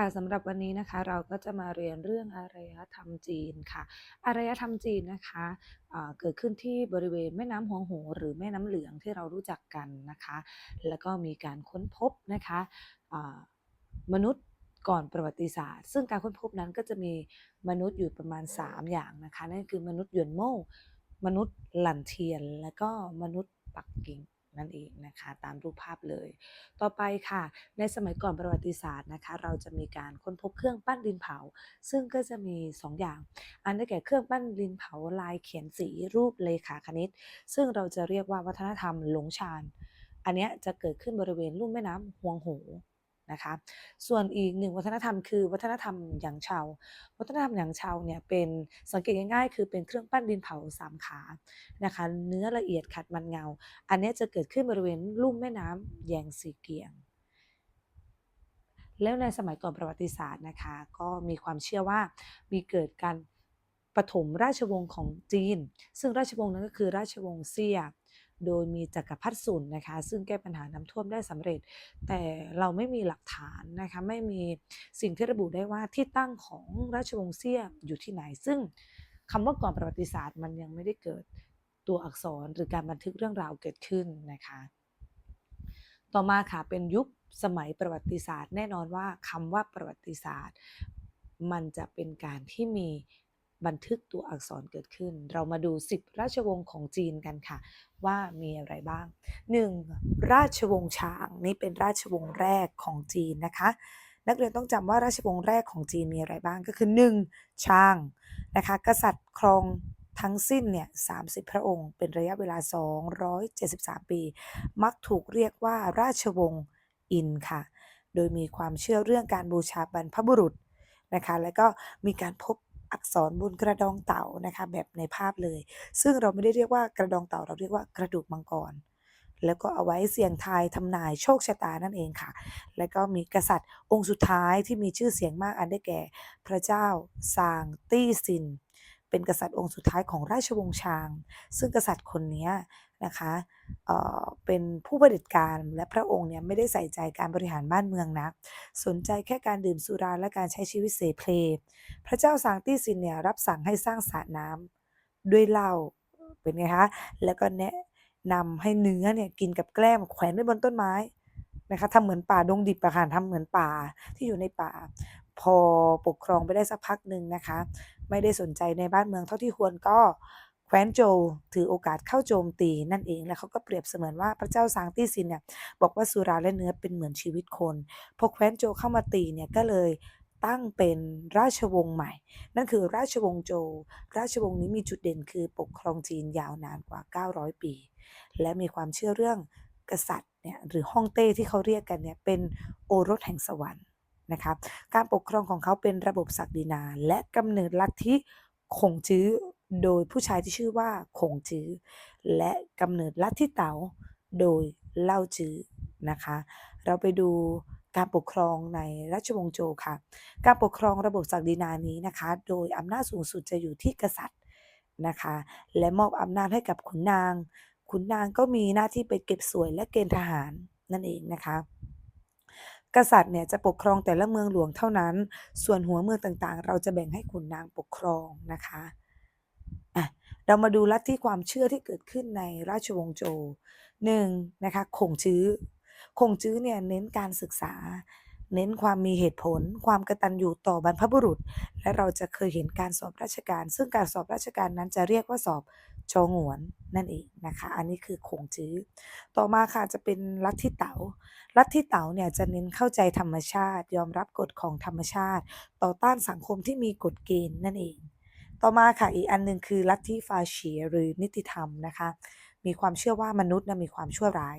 ค่ะสำหรับวันนี้นะคะเราก็จะมาเรียนเรื่องอารยธรรมจีนค่ะ อารยธรรมจีนนะคะเกิดขึ้นที่บริเวณแม่น้ำหวงโหหรือแม่น้ำเหลืองที่เรารู้จักกันนะคะ แล้วก็มีการค้นพบนะคะมนุษย์ก่อนประวัติศาสตร์ ซึ่งการค้นพบนั้นก็จะมีมนุษย์อยู่ประมาณ 3 อย่างนะคะนั่นคือมนุษย์หยวนโม่ มนุษย์หลันเทียน และก็มนุษย์ปักกิ่ง นั่นเองนะคะ ตามรูปภาพเลย ต่อไปค่ะ ในสมัยก่อนประวัติศาสตร์นะคะ เราจะมีการค้นพบเครื่องปั้นดินเผา ซึ่งก็จะมี 2 อย่าง อันได้แก่เครื่องปั้นดินเผาลายเขียนสีรูปเลขาคณิต ซึ่งเราจะเรียกว่าวัฒนธรรมหลงชานอันนี้จะเกิดขึ้นบริเวณลุ่มแม่น้ำฮวงโห นะคะ ส่วนอีกหนึ่งวัฒนธรรมคือวัฒนธรรมหยางเฉาวัฒนธรรมหยางเฉาเนี่ยเป็นสังเกตง่ายๆ คือเป็นเครื่องปั้นดินเผาสามขานะคะ เนื้อละเอียดขัดมันเงา อันนี้จะเกิดขึ้นบริเวณลุ่มแม่น้ำแยงซีเกียง แล้วในสมัยก่อนประวัติศาสตร์นะคะ ก็มีความเชื่อว่ามีเกิดการปฐมราชวงศ์ของจีน ซึ่งราชวงศ์นั้นก็คือราชวงศ์เซี่ย โดยมีจักรพรรดิสุนนะคะ ซึ่งแก้ปัญหาน้ำท่วมได้สำเร็จ แต่เราไม่มีหลักฐานนะคะไม่มีสิ่งที่ระบุได้ว่าที่ตั้งของราชวงศ์เซี่ยอยู่ที่ไหน ซึ่งคำว่าก่อนประวัติศาสตร์มันยังไม่ได้เกิดตัวอักษรหรือการบันทึกเรื่องราวเกิดขึ้นนะคะ ต่อมาค่ะเป็นยุคสมัยประวัติศาสตร์ แน่นอนว่าคำว่าประวัติศาสตร์ มันจะเป็นการที่มี บันทึกตัวอักษรเกิดขึ้น เรามาดู 10 ราชวงศ์ของจีนกันค่ะ ว่ามีอะไรบ้าง 1. ราชวงศ์ชางนี่เป็นราชวงศ์แรกของจีนนะคะ นักเรียนต้องจำว่าราชวงศ์แรกของจีนมีอะไรบ้างก็คือ 1. ชางนะคะ กษัตริย์ครองทั้งสิ้นเนี่ย30 พระองค์ เป็นระยะเวลา 273 ปี มักถูกเรียกว่าราชวงศ์อินค่ะ โดยมีความเชื่อเรื่องการบูชาบรรพบุรุษนะคะ แล้วก็มีการพบ อักษรบนกระดองเต่านะคะ แบบในภาพเลย ซึ่งเราไม่ได้เรียกว่ากระดองเต่าเราเรียกว่ากระดูกมังกร แล้วก็เอาไว้เสี่ยงทายทำนายโชคชะตานั่นเองค่ะ แล้วก็มีกษัตริย์องค์สุดท้ายที่มีชื่อเสียงมากอันได้แก่ พระเจ้าซางตี้ซิน เป็นกษัตริย์องค์สุดท้ายของราชวงศ์ชาง ซึ่งกษัตริย์คนนี้ นะคะเเป็นผู้เผด็จการและพระองค์เนี่ยไม่ได้ใส่ใจการบริหารบ้านเมืองนักสนใจแค่การดื่มสุราและการใช้ชีวิตเสเพล พระเจ้าซางตี้ซินเนี่ยรับสั่งให้สร้างสระน้ำด้วยเหล้าเป็นไงคะแล้วก็แนะนำให้เนื้อเนี่ยกินกับแกล้มแขวนไว้บนต้นไม้นะคะทำเหมือนป่าดงดิบอะค่ะทำเหมือนป่าที่อยู่ในป่า พอปกครองไปได้สักพักหนึ่งนะคะ ไม่ได้สนใจในบ้านเมืองเท่าที่ควรก็ แคว้นโจวถือโอกาสเข้าโจมตีนั่นเอง แล้วเขาก็เปรียบเสมือนว่าพระเจ้าซางตี้ซินเนี่ยบอกว่าสุราและเนื้อเป็นเหมือนชีวิตคนพอแคว้นโจวเข้ามาตีเนี่ยก็เลยตั้งเป็นราชวงศ์ใหม่ นั่นคือราชวงศ์โจวราชวงศ์นี้มีจุดเด่นคือปกครองจีนยาวนานกว่า 900 ปี และมีความเชื่อเรื่องกษัตริย์เนี่ยหรือฮ่องเต้ที่เขาเรียกกันเนี่ยเป็นโอรสแห่งสวรรค์นะคะการปกครองของเขาเป็นระบบศักดินา และกำเนิดลัทธิคงจื้อ โดยผู้ชายที่ชื่อว่าคงจื้อ และกำเนิดลัทธิเต๋าโดยเล่าจื้อนะคะ เราไปดูการปกครองในราชวงศ์โจค่ะ การปกครองระบบศักดินานี้นะคะ โดยอำนาจสูงสุดจะอยู่ที่กษัตริย์นะคะ และมอบอำนาจให้กับขุนนาง ขุนนางก็มีหน้าที่ไปเก็บสวยและเกณฑ์ทหารนั่นเองนะคะ กษัตริย์เนี่ยจะปกครองแต่ละเมืองหลวงเท่านั้น ส่วนหัวเมืองต่างๆ เราจะแบ่งให้ขุนนางปกครองนะคะ อะเรามาดูลัทธิความเชื่อที่เกิดขึ้นในราชวงศ์โจหนึ่งนะคะคงจื้อคงจื้อเนี่ยเน้นการศึกษา เน้นความมีเหตุผล ความกระตัญญูต่อบรรพบุรุษ และเราจะเคยเห็นการสอบราชการ ซึ่งการสอบราชการนั้นจะเรียกว่าสอบจองหวนนั่นเองนะคะ อันนี้คือคงจื้อ ต่อมาค่ะจะเป็นลัทธิเต๋าลัทธิเต๋าเนี่ยจะเน้นเข้าใจธรรมชาติ ยอมรับกฎของธรรมชาติ ต่อต้านสังคมที่มีกฎเกณฑ์นั่นเอง ต่อมาค่ะอีกอันหนึ่งคือลัทธิฟาเฉีหรือนิติธรรมนะคะ มีความเชื่อว่ามนุษย์นะมีความชั่วร้าย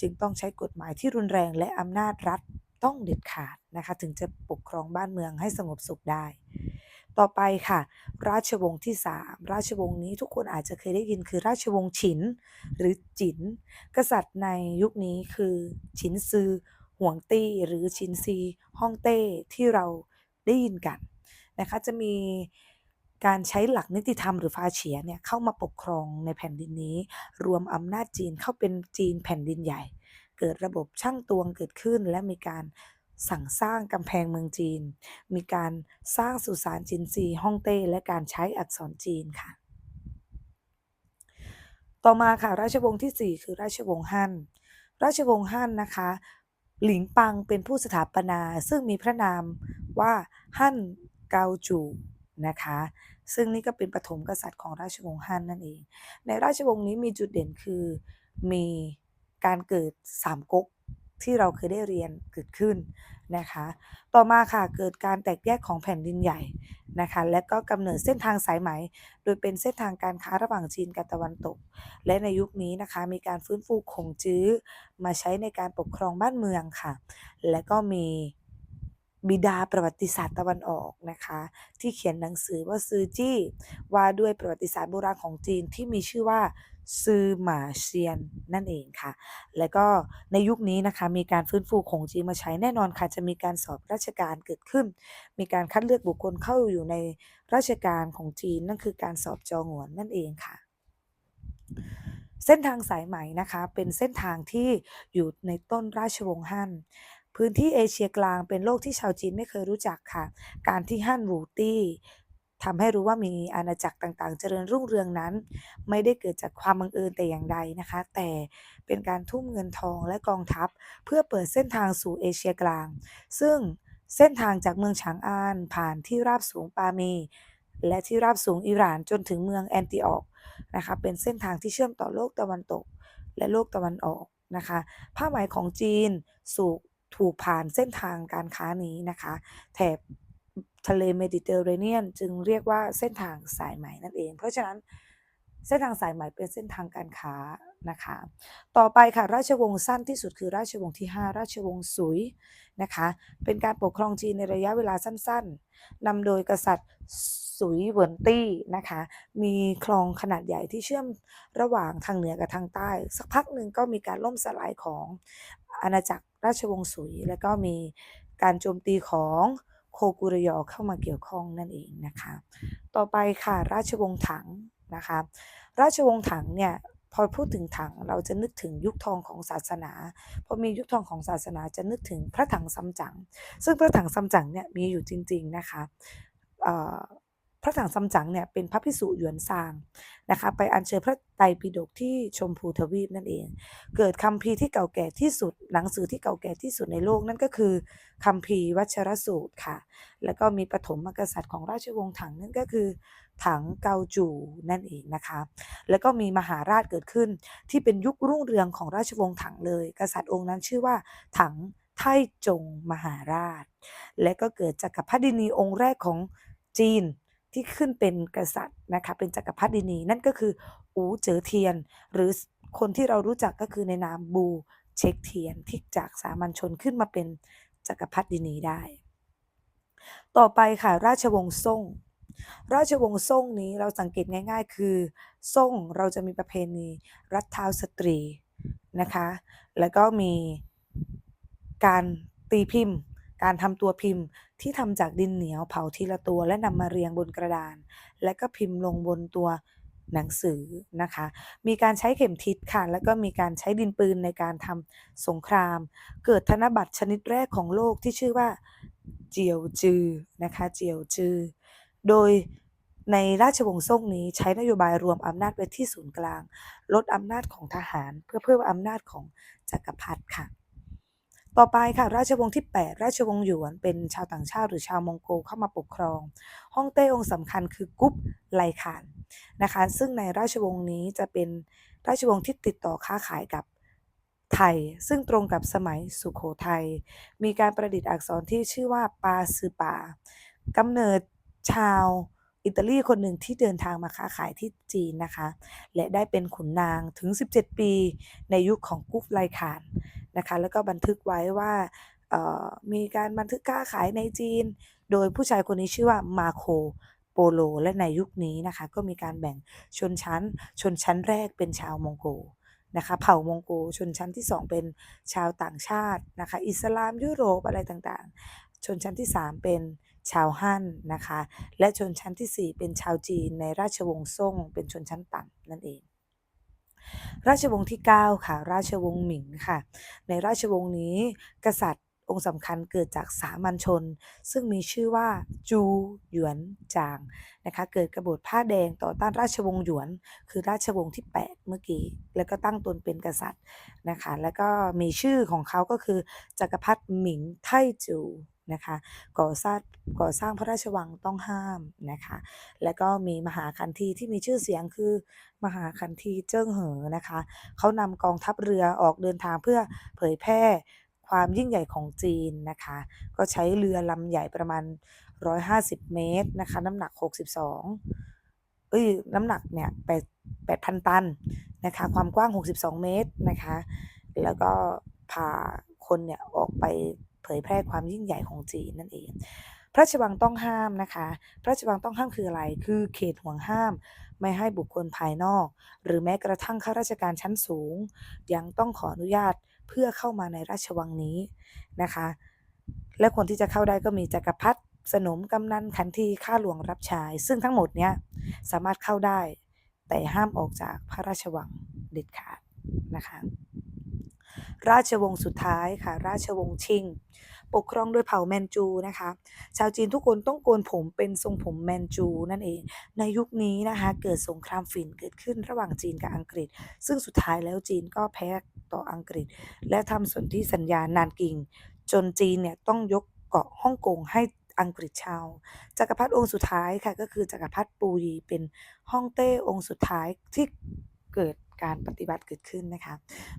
จึงต้องใช้กฎหมายที่รุนแรงและอำนาจรัฐต้องเด็ดขาดนะคะ ถึงจะปกครองบ้านเมืองให้สงบสุขได้ ต่อไปค่ะ ราชวงศ์ที่ 3 ราชวงศ์นี้ทุกคนอาจจะเคยได้ยินคือราชวงศ์ฉิน หรือจิน กษัตริย์ในยุคนี้คือฉินซือห่วงตี้หรือฉินซีฮ่องเต้ที่เราได้ยินกันนะคะ จะมี การใช้หลักนิติธรรมหรือฟาเฉียเนี่ยเข้ามาปกครองในแผ่นดินนี้ รวมอำนาจจีนเข้าเป็นจีนแผ่นดินใหญ่ เกิดระบบช่างตวงเกิดขึ้น และมีการสั่งสร้างกำแพงเมืองจีน มีการสร้างสุสานจินซีฮ่องเต้ และการใช้อักษรจีนค่ะ ต่อมาค่ะราชวงศ์ที่ 4 คือราชวงศ์ฮั่น ราชวงศ์ฮั่นนะคะ หลิงปังเป็นผู้สถาปนา ซึ่งมีพระนามว่าฮั่นเกาจู นะคะ ซึ่งนี่ก็เป็นปฐมกษัตริย์ของราชวงศ์ฮั่นนั่นเอง ในราชวงศ์นี้มีจุดเด่นคือมีการเกิดสามก๊กที่เราเคยได้เรียนเกิดขึ้นนะคะ ต่อมาค่ะเกิดการแตกแยกของแผ่นดินใหญ่นะคะ และก็กำเนิดเส้นทางสายไหม โดยเป็นเส้นทางการค้าระหว่างจีนกับตะวันตก และในยุคนี้นะคะมีการฟื้นฟูคงจื้อมาใช้ในการปกครองบ้านเมืองค่ะ และก็มี บิดาประวัติศาสตร์ตะวันออกนะคะ ที่เขียนหนังสือว่าซือจี้ว่าด้วยประวัติศาสตร์โบราณของจีนที่มีชื่อว่าซือหมาเซียนนั่นเองค่ะ และก็ในยุคนี้นะคะมีการฟื้นฟูของจีนมาใช้แน่นอนค่ะ จะมีการสอบราชการเกิดขึ้น มีการคัดเลือกบุคคลเข้าอยู่ในราชการของจีนนั่นคือการสอบจองหวนนั่นเองค่ะเส้นทางสายไหมนะคะเป็นเส้นทางที่อยู่ในต้นราชวงศ์ฮั่น พื้นที่เอเชียกลางเป็นโลกที่ชาวจีนไม่เคยรู้จักค่ะ การที่ฮั่นวูตี้ทำให้รู้ว่ามีอาณาจักรต่างๆ เจริญรุ่งเรืองนั้น ไม่ได้เกิดจากความบังเอิญแต่อย่างใดนะคะ แต่เป็นการทุ่มเงินทองและกองทัพ เพื่อเปิดเส้นทางสู่เอเชียกลาง ซึ่งเส้นทางจากเมืองฉางอานผ่านที่ราบสูงปาเมและที่ราบสูงอิหร่านจนถึงเมืองแอนติออกนะคะเป็นเส้นทางที่เชื่อมต่อโลกตะวันตก และโลกตะวันออกนะคะผ้าไหมของจีนสู่ ถูกผ่านเส้นทางการค้านี้นะคะ แถบทะเลเมดิเตอร์เรเนียน จึงเรียกว่าเส้นทางสายไหมนั่นเอง เพราะฉะนั้นเส้นทางสายไหมเป็นเส้นทางการค้านะคะ ต่อไปค่ะราชวงศ์สั้นที่สุดคือราชวงศ์ที่ 5 ราชวงศ์สุยนะคะ เป็นการปกครองจีนในระยะเวลาสั้นๆนำโดยกษัตริย์สุยเหวินตี้นะคะ มีคลองขนาดใหญ่ที่เชื่อมระหว่างทางเหนือกับทางใต้ สักพักหนึ่งก็มีการล่มสลายของ อาณาจักรราชวงศ์สุย แล้วก็มีการโจมตีของโคกุรยอเข้ามาเกี่ยวข้องนั่นเองนะคะ ต่อไปค่ะราชวงศ์ถังนะคะ ราชวงศ์ถังเนี่ยพอพูดถึงถังเราจะนึกถึงยุคทองของศาสนา พอมียุคทองของศาสนาจะนึกถึงพระถังซัมจั๋งซึ่งพระถังซัมจั๋งเนี่ยมีอยู่จริง ๆนะคะ พระถังซัมจั๋งเนี่ยเป็นพระพิสุหยวนซางนะคะไปอัญเชิญพระไตรปิฎกที่ชมพูทวีปนั่นเอง เกิดคัมภีร์ที่เก่าแก่ที่สุด หนังสือที่เก่าแก่ที่สุดในโลกนั่นก็คือคัมภีร์วัชรสูตรค่ะ แล้วก็มีปฐมกษัตริย์ของราชวงศ์ถังนั่นก็คือ ถังเกาจูนั่นเองนะคะ แล้วก็มีมหาราชเกิดขึ้นที่เป็นยุครุ่งเรืองของราชวงศ์ถังเลย กษัตริย์องค์นั้นชื่อว่าถังไทจงมหาราช และก็เกิดจากักรพรรดินีองค์แรกของจีน ที่ขึ้นเป็นกษัตริย์นะคะเป็นจักรพรรดินีนั่นก็คืออูเจ๋อเทียน หรือคนที่เรารู้จักก็คือในนามบูเช็คเทียนที่จากสามัญชนขึ้นมาเป็นจักรพรรดินีได้ ต่อไปค่ะราชวงศ์ซ่ง ราชวงศ์ซ่งนี้เราสังเกตง่าย ๆ คือซ่งเราจะมีประเพณีรัดเท้าสตรีนะคะ แล้วก็มีการตีพิมพ์ การทำตัวพิมพ์ที่ทำจากดินเหนียวเผาทีละตัวและนำมาเรียงบนกระดาน และก็พิมพ์ลงบนตัวหนังสือนะคะ มีการใช้เข็มทิศค่ะ แล้วก็มีการใช้ดินปืนในการทำสงคราม เกิดธนบัตรชนิดแรกของโลกที่ชื่อว่าเจียวจือนะคะเจียวจือ โดยในราชวงศ์ซ่งนี้ใช้นโยบายรวมอำนาจไว้ที่ศูนย์กลาง ลดอำนาจของทหารเพื่อเพิ่มอำนาจของจักรพรรดิค่ะ ต่อไปค่ะราชวงศ์ที่ 8 ราชวงศ์หยวนเป็นชาวต่างชาติหรือชาวมองโกลเข้ามาปกครองฮ่องเต้องค์สำคัญคือกุ๊บไลขานนะคะ ซึ่งในราชวงศ์นี้จะเป็นราชวงศ์ที่ติดต่อค้าขายกับไทย ซึ่งตรงกับสมัยสุขโขทัยมีการประดิษฐ์อักษรที่ชื่อว่าปาซือปากำเนิดชาว อิตาลีคนหนึ่งที่เดินทางมาค้าขายที่จีนนะคะ และได้เป็นขุนนางถึง 17 ปี ในยุคของกุ๊บไลขานนะคะ แล้วก็บันทึกไว้ว่ามีการบันทึกค้าขายในจีน โดยผู้ชายคนนี้ชื่อว่ามาโคโปโล และในยุคนี้นะคะ ก็มีการแบ่งชนชั้น ชนชั้นแรกเป็นชาวมองโกนะคะเผ่ามองโกชนชั้นที่ 2 เป็นชาวต่างชาตินะคะ อิสลามยุโรปอะไรต่างๆ ชนชั้นที่ 3 เป็น ชาวฮั่นนะคะ และชนชั้นที่ 4 เป็นชาวจีนในราชวงศ์ซ่ง เป็นชนชั้นต่ำนั่นเอง ราชวงศ์ที่ 9 ค่ะ ราชวงศ์หมิงค่ะ ในราชวงศ์นี้กษัตริย์องค์สำคัญเกิดจากสามัญชน ซึ่งมีชื่อว่าจูหยวนจางนะคะเกิดกบฏผ้าแดงต่อต้านราชวงศ์หยวน คือราชวงศ์ที่ 8 เมื่อกี้ แล้วก็ตั้งตนเป็นกษัตริย์นะคะแล้วก็มีชื่อของเขาก็คือจักรพรรดิหมิงไทจู นะคะก่อสร้างก่อสร้างพระราชวังต้องห้ามนะคะแล้วก็มีมหาคันธีที่มีชื่อเสียงคือมหาคันธีเจิ้งเหอนะคะเขานำกองทัพเรือออกเดินทางเพื่อเผยแพร่ความยิ่งใหญ่ของจีนนะคะ ก็ใช้เรือลำใหญ่ประมาณ 150 เมตรนะคะ น้ำหนัก 62 เอ้ย น้ำหนักเนี่ย8 8,000 ตันนะคะ ความกว้าง 62 เมตรนะคะ แล้วก็พาคนเนี่ยออกไป ผยแพร่ความยิ่งใหญ่ของจีนนั่นเอง พระราชวังต้องห้ามนะคะ พระราชวังต้องห้ามคืออะไร คือเขตห่วงห้าม ไม่ให้บุคคลภายนอก หรือแม้กระทั่งข้าราชการชั้นสูง ยังต้องขออนุญาตเพื่อเข้ามาในราชวังนี้นะคะ และคนที่จะเข้าได้ก็มีจักรพรรดิสนมกำนันขันทีข้าหลวงรับใช้ซึ่งทั้งหมดเนี้ยสามารถเข้าได้ แต่ห้ามออกจากพระราชวังเด็ดขาดนะคะ ราชวงศ์สุดท้ายค่ะ ราชวงศ์ชิง ปกครองโดยเผ่าแมนจูนะคะ ชาวจีนทุกคนต้องโกนผมเป็นทรงผมแมนจูนั่นเอง ในยุคนี้นะคะเกิดสงครามฝิ่นเกิดขึ้นระหว่างจีนกับอังกฤษ ซึ่งสุดท้ายแล้วจีนก็แพ้ต่ออังกฤษ และทำสนธิสัญญานานกิง จนจีนเนี่ยต้องยกเกาะฮ่องกงให้อังกฤษเช่าจักรพรรดิองค์สุดท้ายค่ะก็คือจักรพรรดิปูยีเป็นฮ่องเต้องค์สุดท้ายที่เกิด การปฏิวัติเกิดขึ้นนะคะ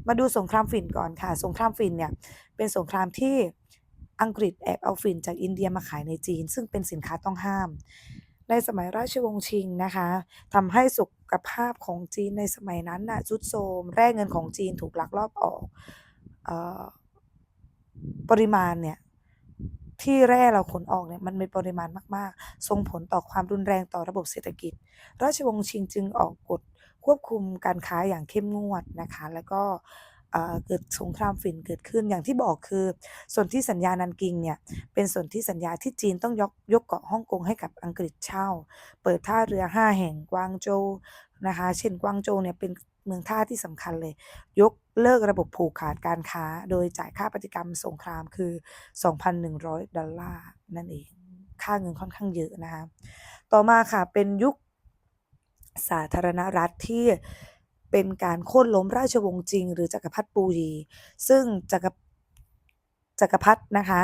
มาดูสงครามฝิ่นก่อนค่ะ สงครามฝิ่นเนี่ยเป็นสงครามที่อังกฤษแอบเอาฝิ่นจากอินเดียมาขายในจีน ซึ่งเป็นสินค้าต้องห้าม ในสมัยราชวงศ์ชิงนะคะทำให้สุขภาพของจีนในสมัยนั้นน่ะทรุดโทมแร่เงินของจีนถูกลักลอบออกออปริมาณเนี่ยที่แร่เราขนออกเนี่ยมันมีปริมาณมาก ๆ ส่งผลต่อความรุนแรงต่อระบบเศรษฐกิจ ราชวงศ์ชิงจึงออกกฎ ควบคุมการค้าอย่างเข้มงวดนะคะ แล้วก็เกิดสงครามฝิ่นเกิดขึ้นอย่างที่บอกคือส่วนที่สัญญานันกิงเนี่ยเป็นส่วนที่สัญญาที่จีนต้องยกยกเกาะฮ่องกงให้กับอังกฤษเช่า เปิดท่าเรือ 5 แห่งกวางโจวนะคะเช่นกวางโจวเนี่ยเป็นเมืองท่าที่สำคัญเลย ยกเลิกระบบผูกขาดการค้า โดยจ่ายค่าปฏิกรรมสงครามคือ 2,100 ดอลลาร์นั่นเองค่าเงินค่อนข้างเยอะนะคะต่อมาค่ะเป็นยุค สาธารณรัฐที่เป็นการโค่นล้มราชวงศ์จริง หรือจักรพรรดิปูยีซึ่งจักรจักรพรรดินะคะ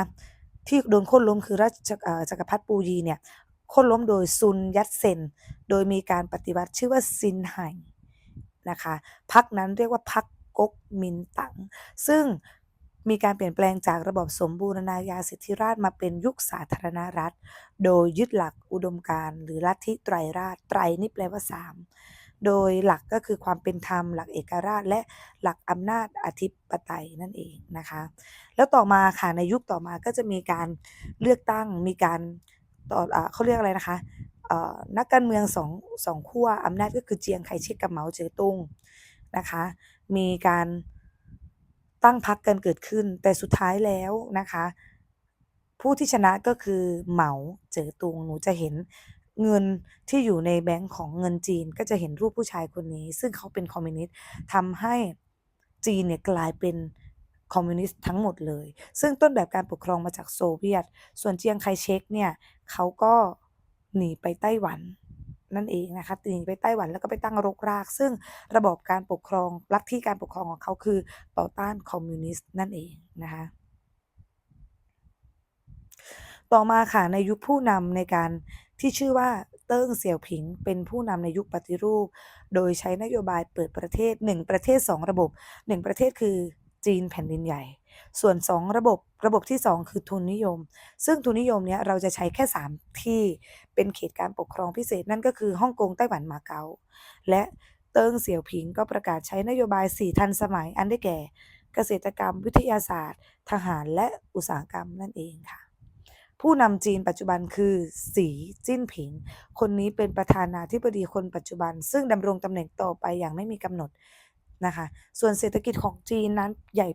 ที่โดนโค่นล้มคือราชจักรพรรดิปูยีเนี่ยโค่นล้มโดยซุนยัตเซน โดยมีการปฏิวัติชื่อว่าซินไห่นะคะพรรคนั้นเรียกว่าพรรคก๊กมินตั๋งซึ่ง มีการเปลี่ยนแปลงจากระบบสมบูรณาญาสิทธิราชมาเป็นยุคสาธารณรัฐ โดยยึดหลักอุดมการณ์หรือลัทธิไตรราชไตรนี่แปลว่าสามโดยหลักก็คือความเป็นธรรม หลักเอกราช และหลักอำนาจอธิปไตยนั่นเองนะคะ แล้วต่อมาค่ะในยุคต่อมาก็จะมีการเลือกตั้งมีการต่ออเขาเรียกอะไรนะคะนักการเมืองสองสองขั้วอำนาจก็คือเจียงไคเชกกับเหมาเจ๋อตุงนะคะ มีการ ตั้งพรรคกันเกิดขึ้น แต่สุดท้ายแล้วนะคะ ผู้ที่ชนะก็คือเหมาเจ๋อตุงหนูจะเห็นเงินที่อยู่ในแบงก์ของเงินจีนก็จะเห็นรูปผู้ชายคนนี้ ซึ่งเขาเป็นคอมมิวนิสต์ทำให้จีนเนี่ยกลายเป็นคอมมิวนิสต์ทั้งหมดเลย ซึ่งต้นแบบการปกครองมาจากโซเวียต ส่วนเจียงไคเชกเนี่ยเขาก็หนีไปไต้หวัน นั่นเองนะคะหนีไปไต้หวันแล้วก็ไปตั้งรกราก ซึ่งระบบการปกครองลัทธิการปกครองของเขาคือต่อต้านคอมมิวนิสต์นั่นเองนะคะต่อมาค่ะในยุคผู้นำในการที่ชื่อว่าเติ้งเสี่ยวผิง เป็นผู้นำในยุคปฏิรูป โดยใช้นโยบายเปิดประเทศ 1 ประเทศ 2 ระบบ 1 ประเทศคือจีนแผ่นดินใหญ่ ส่วน 2 ระบบระบบที่ 2 คือทุนนิยม ซึ่งทุนนิยมเนี้ยเราจะใช้แค่ 3 ที่เป็นเขตการปกครองพิเศษนั่นก็คือฮ่องกงไต้หวันมาเก๊าและเติ้งเสี่ยวผิงก็ประกาศใช้นโยบาย 4 ทันสมัยอันได้แก่ เกษตรกรรม วิทยาศาสตร์ ทหารและอุตสาหกรรมนั่นเองค่ะ ผู้นำจีนปัจจุบันคือ สีจิ้นผิง คนนี้เป็นประธานาธิบดีคนปัจจุบัน ซึ่งดำรงตำแหน่งต่อไปอย่างไม่มีกำหนดนะคะ ส่วนเศรษฐกิจของจีนนั้นใหญ่